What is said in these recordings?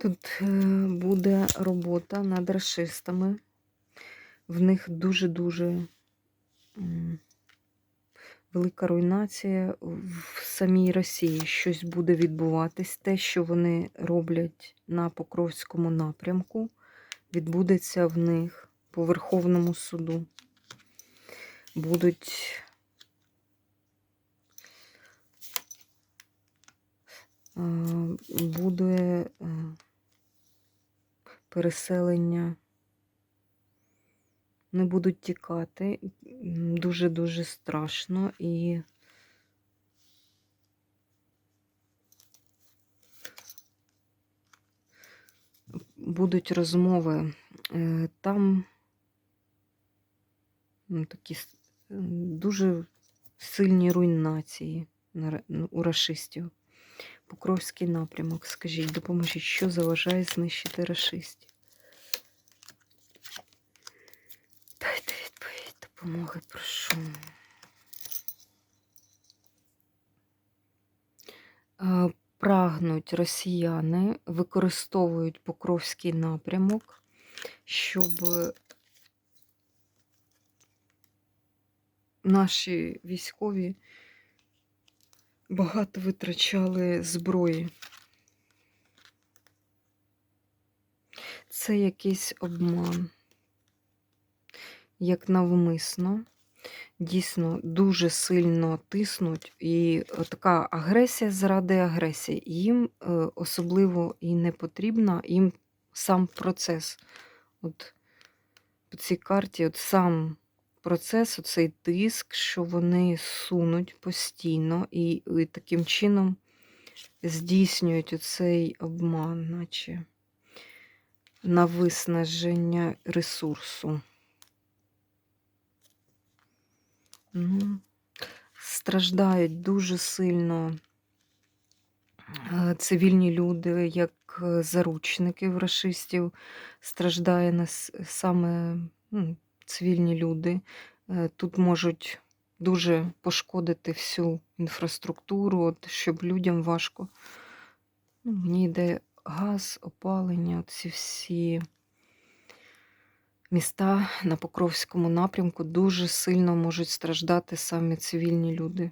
Тут е, буде робота над расистами. В них дуже-дуже велика руйнація в самій Росії. Щось буде відбуватись. Те, що вони роблять на Покровському напрямку, відбудеться в них по Верховному суду. Будуть е, буде е, переселення, не будуть тікати. Дуже-дуже страшно і будуть розмови. Е, Там ну, такі дуже сильні руйнації на ну, у рашистів. Покровський напрямок. Скажіть, допоможіть, що заважає знищити рашистів? Дайте відповідь, допомоги, прошу. Е, Прагнуть росіяни, використовують Покровський напрямок, щоб наші військові багато витрачали зброї. Це якийсь обман, як навмисно. Дійсно, дуже сильно тиснуть, і така агресія заради агресії. Їм е, особливо і не потрібна, їм сам процес. От по цій карті, от сам процес, оцей тиск, що вони сунуть постійно і, і таким чином здійснюють оцей обман, наче на виснаження ресурсу. Ну, страждають дуже сильно е, цивільні люди, як е, заручники в рашистів, страждає нас саме ну, цивільні люди. Е, Тут можуть дуже пошкодити всю інфраструктуру, от, щоб людям важко. Ну, мені йде газ, опалення, ці всі міста на Покровському напрямку дуже сильно можуть страждати саме цивільні люди.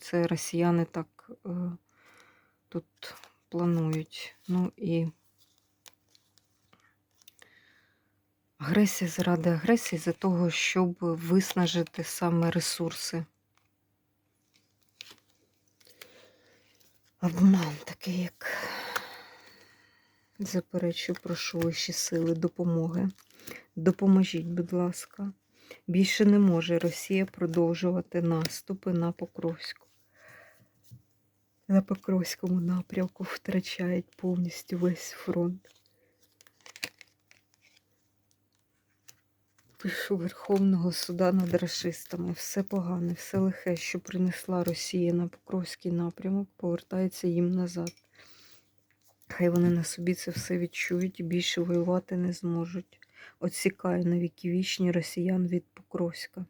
Це росіяни так е, тут планують. Ну і агресія заради агресії, за того, щоб виснажити саме ресурси. Обман такий, як заперечую, прошу вищі сили допомоги. Допоможіть, будь ласка. Більше не може Росія продовжувати наступи на Покровську. На Покровському напрямку втрачають повністю весь фронт. Пишу Верховного суда над расистами. Все погане, все лихе, що принесла Росія на Покровський напрямок, повертається їм назад. Хай вони на собі це все відчують і більше воювати не зможуть. Отсікає на віки вічні росіян від Покровська.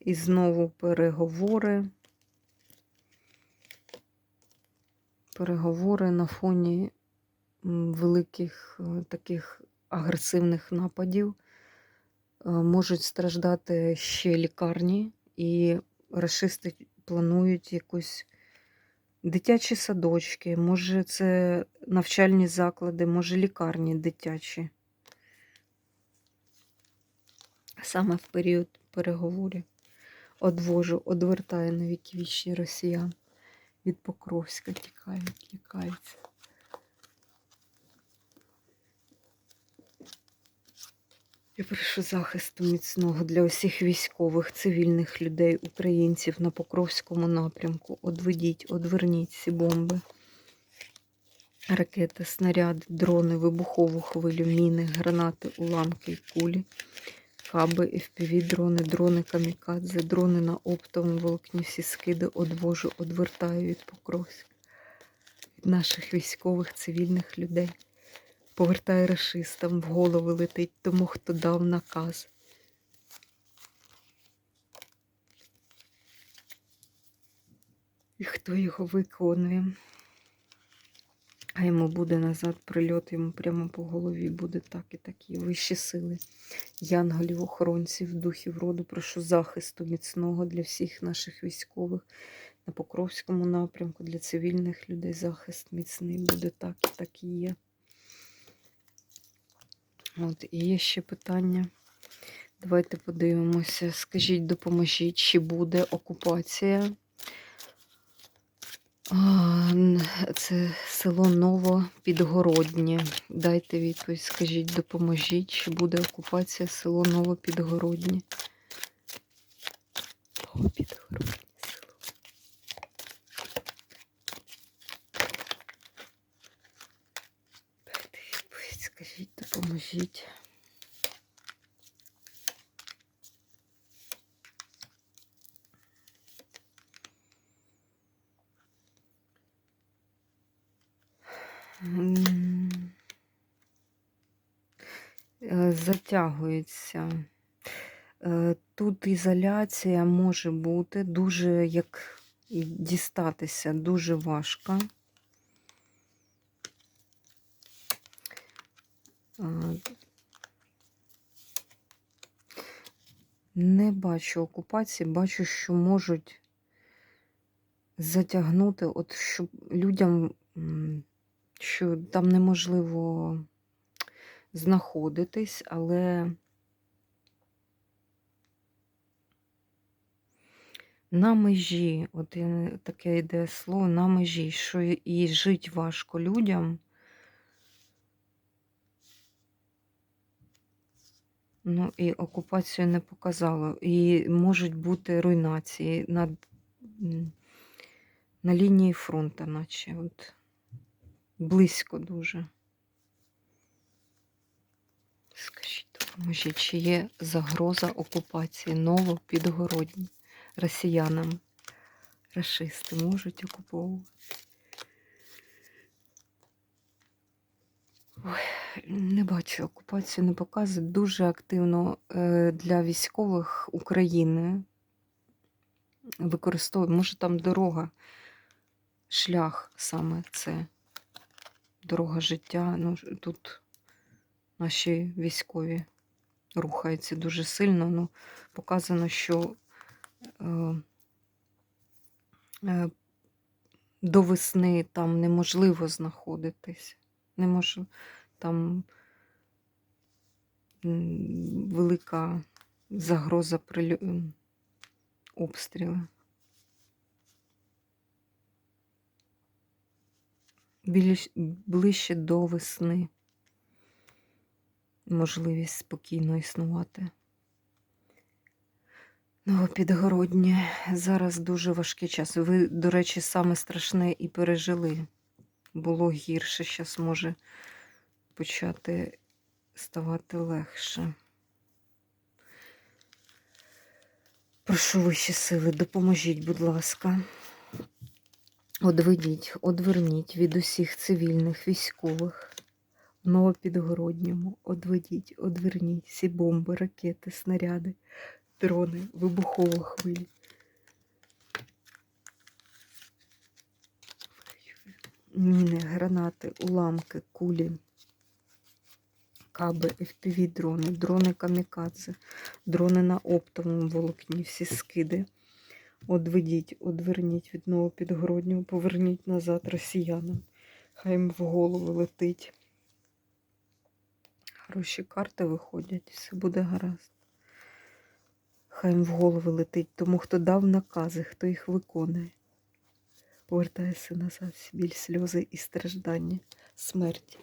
І знову переговори. Переговори на фоні великих е, таких агресивних нападів. Е, Можуть страждати ще лікарні, і расисти планують якусь дитячі садочки, може, це навчальні заклади, може, лікарні дитячі. Саме в період переговорів одвожу, одвертає на віки вічні росіян. Від Покровська тікають, Я прошу захисту міцного для усіх військових, цивільних людей, українців на Покровському напрямку. Одведіть, одверніть ці бомби. Ракети, снаряди, дрони, вибухову хвилю, міни, гранати, уламки і кулі, каби, FPV, дрони, дрони камікадзе, дрони на оптовому волокні, всі скиди одвожу, одвертаю від Покровська, від наших військових, цивільних людей. Повертаю рашистам, в голови летить тому, хто дав наказ. І хто його виконує. А йому буде назад прильот, йому прямо по голові буде так і такі вищі сили. Янголів, охоронців, духів роду, прошу захисту міцного для всіх наших військових на Покровському напрямку, для цивільних людей захист міцний буде так і так і є. От, і є ще питання. Давайте подивимося. Скажіть, допоможіть, чи буде окупація? Це село Новопідгороднє. Дайте відповідь, скажіть, допоможіть, чи буде окупація село Новопідгороднє? Новопідгороднє село. Дайте відповідь, скажіть, допоможіть. Е, Затягується. Е, Тут ізоляція може бути дуже, як дістатися, дуже важко. Не бачу окупації, бачу, що можуть затягнути, от щоб людям, що там неможливо знаходитись, але на межі, от е, таке йде слово, на межі, що і жить важко людям. Ну, і окупацію не показало. І можуть бути руйнації над, м, на лінії фронту, наче от близько дуже. Скажіть, допоможіть, чи є загроза окупації новопідгородні росіянам? Рашисти можуть окуповувати? Ой, не бачу окупацію, не показує. Дуже активно е, для військових України використовують. Може, там дорога, шлях саме це. Дорога життя. Ну, тут наші військові рухаються дуже сильно. Ну, показано, що е, е, до весни там неможливо знаходитись. Не можу, там велика загроза прилю... обстрілу. Ближче до весни можливість спокійно існувати. Новопідгороднє. Зараз дуже важкий час. Ви, до речі, саме страшне і пережили. Було гірше, зараз може почати ставати легше. Прошу вищі сили, допоможіть, будь ласка. Одведіть, одверніть від усіх цивільних, військових в Новопідгородньому. Одведіть, одверніть всі бомби, ракети, снаряди, дрони, вибухову хвилі. Міни, гранати, уламки, кулі, каби, FPV-дрони, дрони камікадзе, дрони на оптовому волокні, всі скиди. Одведіть, одверніть від Новопідгороднього, поверніть назад росіянам. Хай їм в голову летить. Хороші карти виходять, все буде гаразд. Хай їм в голови летить тому, хто дав накази, хто їх виконує. Повертайся назад, біль, сльози і страждання, смерті.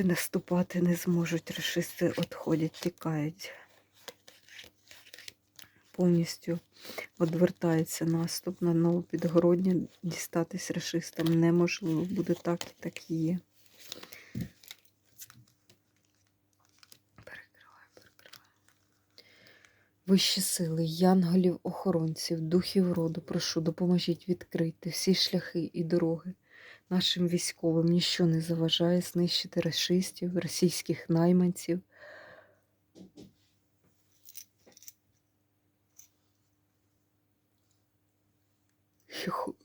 Більше наступати не зможуть. Рашисти відходять, тікають. Повністю відвертається наступ на Новопідгороднє. Дістатись рашистам неможливо. Буде так і так і є. Вищі сили, янголів, охоронців, духів роду, прошу, допоможіть відкрити всі шляхи і дороги нашим військовим. Ніщо не заважає знищити расистів, російських найманців.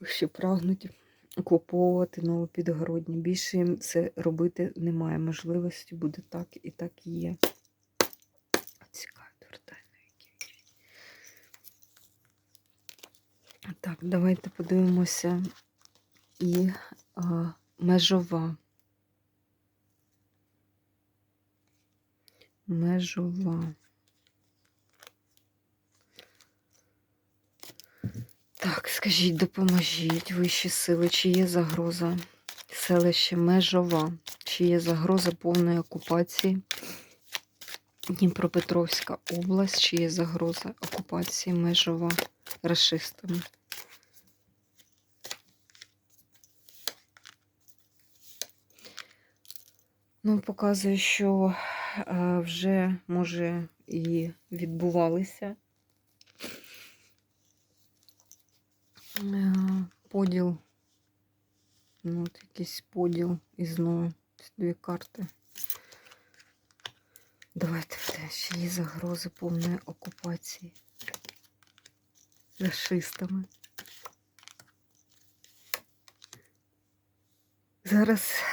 Що, прагнуть окуповувати Новопідгородні. Більше їм це робити немає можливості, буде так і так і є. На які. Так, давайте подивимося і а, межова. Межова. Так, скажіть, допоможіть вищі сили, чи є загроза селище Межова, чи є загроза повної окупації Дніпропетровська область, чи є загроза окупації Межова рашистами? Ну, показує, що е, вже може і відбувалися е, поділ. Ну, от якийсь поділ і знову дві карти. Давайте чи є загрози повної окупації расистами. Зараз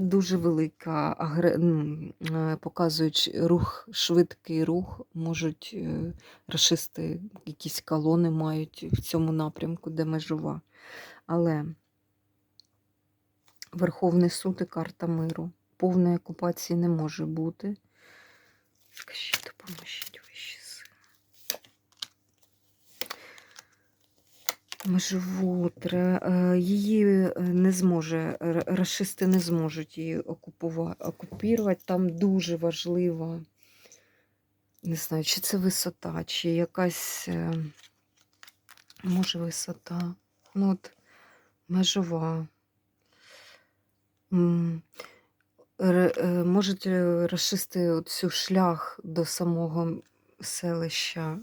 дуже велика агре... ну, е, показують рух, швидкий рух. Можуть е, рашисти якісь колони мають в цьому напрямку, де межова. Але Верховний суд і карта миру. Повної окупації не може бути. Скажіть, допоможіть вищі сили. Тре- е, її е, не зможе, р- рашисти не зможуть її окупувати. Там дуже важлива, не знаю, чи це висота, чи якась, е, може, висота. Ну, от, межова. Можуть е, цю шлях до самого селища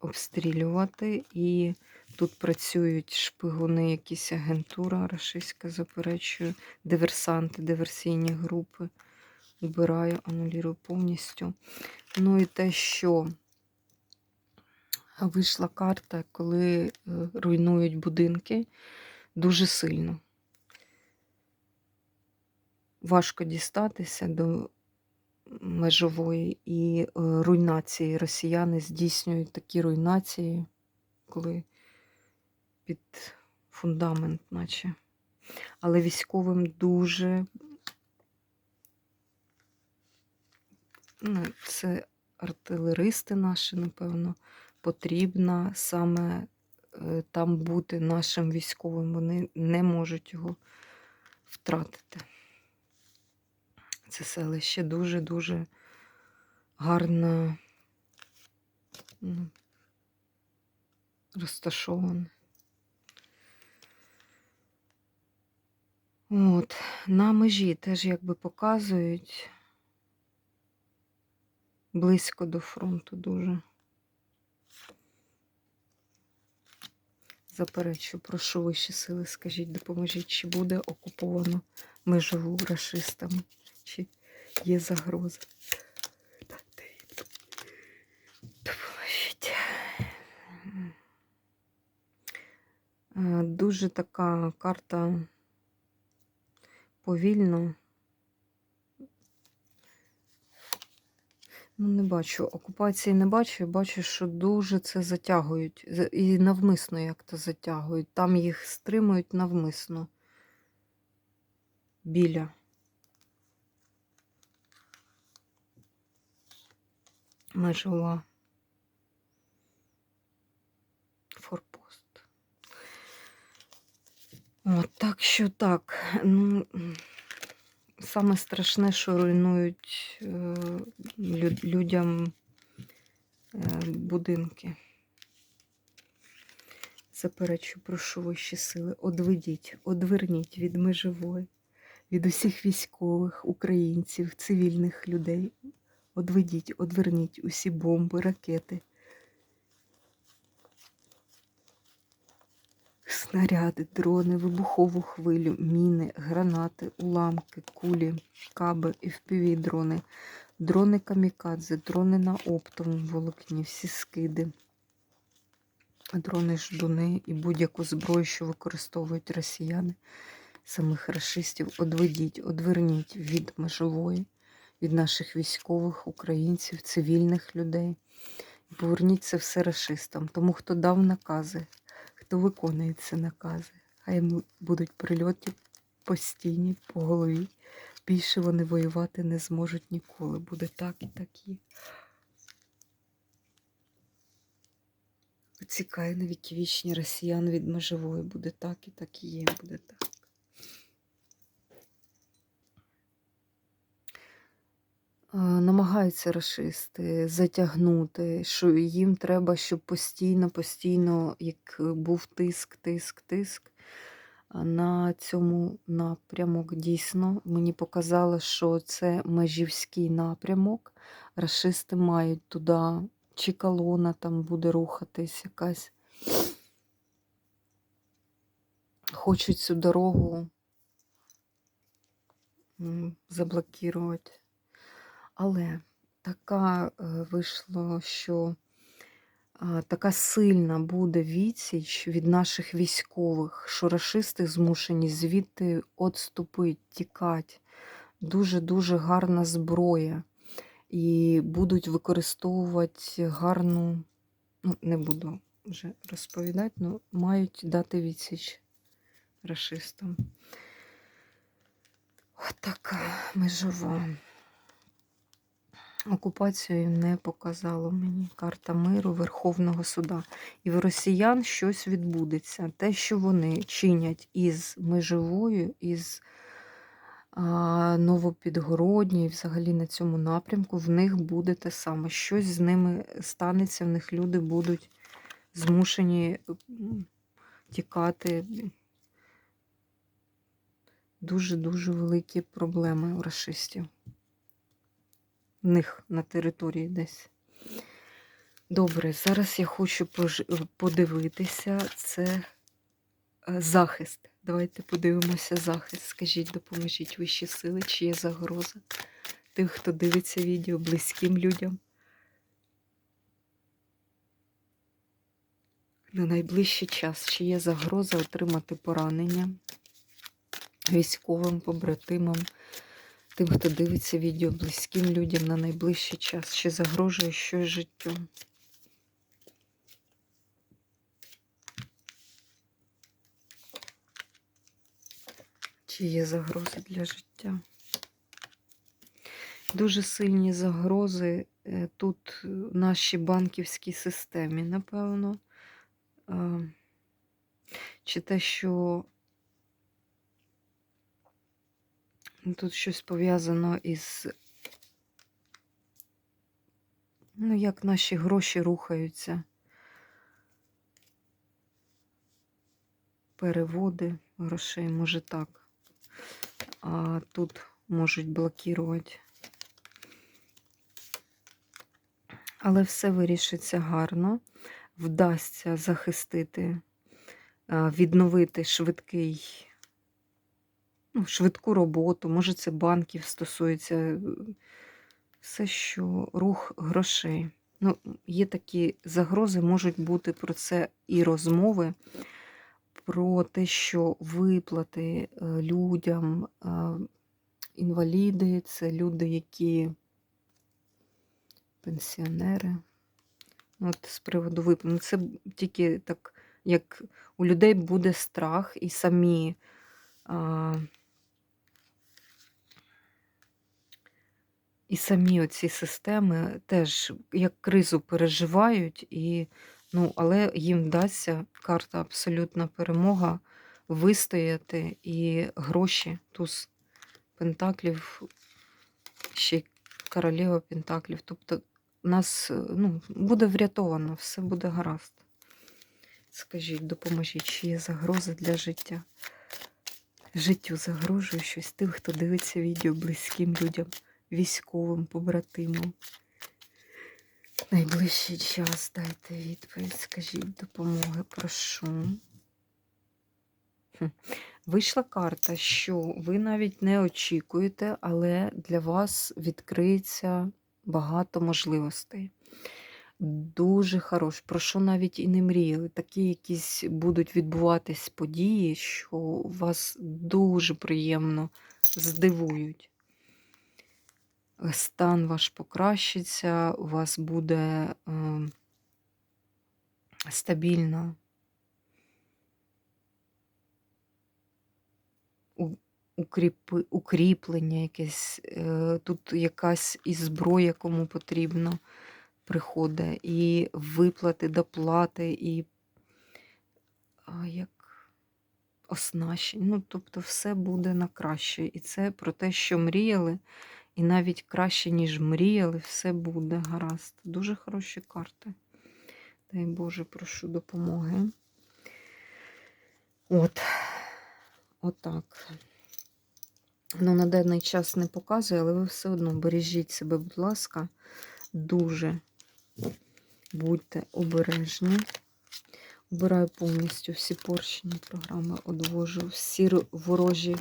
обстрілювати, і тут працюють шпигуни, якісь агентура рашистська заперечує, диверсанти, диверсійні групи. Убираю, анулірую повністю. Ну і те, що вийшла карта, коли е, руйнують будинки дуже сильно. Важко дістатися до межової і е, руйнації. Росіяни здійснюють такі руйнації, коли під фундамент, наче. Але військовим дуже ну, це артилеристи наші, напевно, потрібно саме е, там бути нашим військовим. Вони не можуть його втратити. Це селище дуже-дуже гарно ну, розташоване. От, на межі теж якби показують близько до фронту дуже. Заперечую, прошу вищі сили, скажіть, допоможіть, чи буде окуповано межову рашистами, чи є загроза. Е, Дуже така карта повільно. Ну, не бачу. Окупації не бачу. Бачу, що дуже це затягують. І навмисно як то затягують. Там їх стримують навмисно. Біля. Межова. Форпост. От, так що так. Ну, Саме страшне, що руйнують е, людям е, будинки. Заперечу, прошу вищі сили, одведіть, одверніть від межової, від усіх військових, українців, цивільних людей. Одведіть, одверніть усі бомби, ракети, снаряди, дрони, вибухову хвилю, міни, гранати, уламки, кулі, каби, fpv дрони, дрони камікадзе, дрони на оптовому волокні, всі скиди, дрони ждуни і будь-яку зброю, що використовують росіяни, самих рашистів, одведіть, одверніть від межової, від наших військових, українців, цивільних людей. І поверніть це все рашистам. Тому хто дав накази, хто виконує ці накази, хай йому будуть прильоти постійні по голові. Більше вони воювати не зможуть ніколи. Буде так і так є. Оцікає віки вічні росіян від межової. Буде так і так і є, буде так. Намагаються расисти затягнути, що їм треба, щоб постійно, постійно, як був тиск, тиск, тиск. На цьому напрямок дійсно мені показало, що це межівський напрямок. Рашисти мають туди, чи колона там буде рухатись якась. Хочуть цю дорогу заблокувати. Але така е, вийшло, що така сильна буде відсіч від наших військових, що рашисти змушені звідти отступити, тікати. Дуже-дуже гарна зброя. І будуть використовувати гарну, ну, не буду вже розповідати, але мають дати відсіч рашистам. Отака межова. Окупацію не показало мені карта миру Верховного суда. І в росіян щось відбудеться. Те, що вони чинять із межовою, із а, Новопідгородні, і взагалі на цьому напрямку, в них буде те саме. Щось з ними станеться, в них люди будуть змушені тікати. Дуже-дуже великі проблеми у расистів них на території десь. Добре, зараз я хочу подивитися. Це е, захист. Давайте подивимося захист. Скажіть, допоможіть вищі сили, чи є загроза тих, хто дивиться відео близьким людям. На найближчий час, чи є загроза отримати поранення військовим побратимам, тим, хто дивиться відео близьким людям на найближчий час, чи загрожує щось життю. Чи є загрози для життя? Дуже сильні загрози е, тут е, в нашій банківській системі, напевно. Чи те, що Ну, Тут щось пов'язано із, ну, як наші гроші рухаються. Переводи грошей, може так. А тут можуть блокувати. Але все вирішиться гарно. Вдасться захистити, відновити швидкий ну, швидку роботу, може це банків стосується, е, все, що рух грошей. Ну, Є такі загрози, можуть бути про це і розмови, про те, що виплати е, людям, е, інваліди, це люди, які пенсіонери. Ну, От з приводу виплат. Ну, Це тільки так, як у людей буде страх і самі. І самі оці системи теж як кризу переживають, і, ну, але їм вдасться карта абсолютна перемога вистояти і гроші, туз Пентаклів, ще й королева Пентаклів. Тобто нас ну, буде врятовано, все буде гаразд. Скажіть, допоможіть, чи є загроза для життя. Життю загрожує щось тим, хто дивиться відео близьким людям, військовим, побратимам. Найближчий час дайте відповідь, скажіть допомоги, прошу. Вийшла карта, що ви навіть не очікуєте, але для вас відкриється багато можливостей. Дуже хорош, про що навіть і не мріяли. Такі якісь будуть відбуватись події, що вас дуже приємно здивують. Стан ваш покращиться, у вас буде е, стабільно укріплення якесь, е, тут якась і зброя, кому потрібно, приходить, і виплати, доплати, і а, як оснащення. Ну, тобто все буде на краще. І це про те, що мріяли, і навіть краще, ніж мріяли, все буде гаразд. Дуже хороші карти. Дай Боже, прошу допомоги. От. Отак. Ну, на даний час не показує, але ви все одно бережіть себе, будь ласка, дуже будьте обережні. Убираю повністю всі поршні програми, одвожу, всі ворожі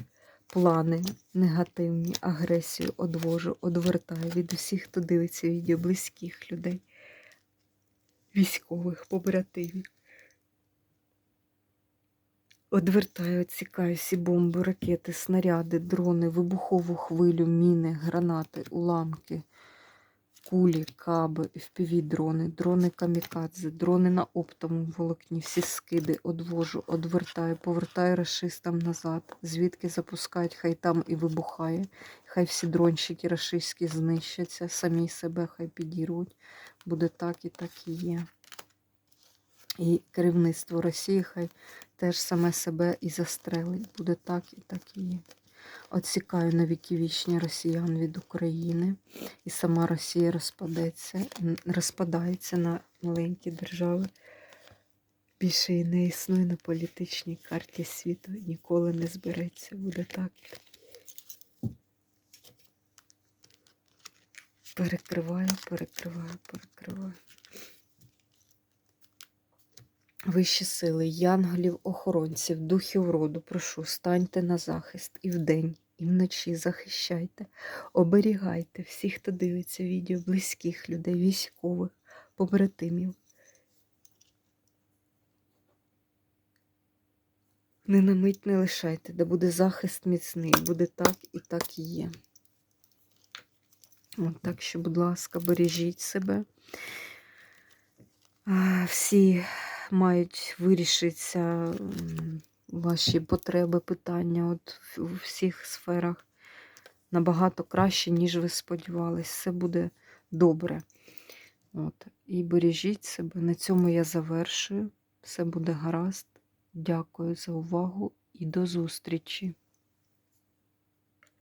плани, негативні, агресію одвожу, одвертаю від усіх, хто дивиться відео, близьких людей, військових, побратимів. Одвертаю, відсікаю бомби, ракети, снаряди, дрони, вибухову хвилю, міни, гранати, уламки, кулі, каби, FPV-дрони, дрони камікадзе, дрони на оптовому волокні, всі скиди одвожу, одвертаю, повертаю рашистам назад, звідки запускають, хай там і вибухає, хай всі дронщики рашистські знищаться, самі себе хай підірвуть. Буде так і так і є. І керівництво Росії хай теж саме себе і застрелить. Буде так і так і є. Отсікаю на віки вічні росіян від України. І сама Росія розпадеться, розпадається на маленькі держави. Більше і не існує на політичній карті світу. Ніколи не збереться. Буде так. Перекриваю, перекриваю, перекриваю. Вищі сили, янголів, охоронців, духів роду, прошу, станьте на захист і вдень, і вночі захищайте, оберігайте всіх, хто дивиться відео, близьких людей, військових, побратимів. Не на мить не лишайте, де буде захист міцний, буде так і так і є. От так що, будь ласка, бережіть себе. Всі мають вирішитися ваші потреби, питання от у всіх сферах набагато краще, ніж ви сподівались. Все буде добре. От. І бережіть себе. На цьому я завершую. Все буде гаразд. Дякую за увагу і до зустрічі.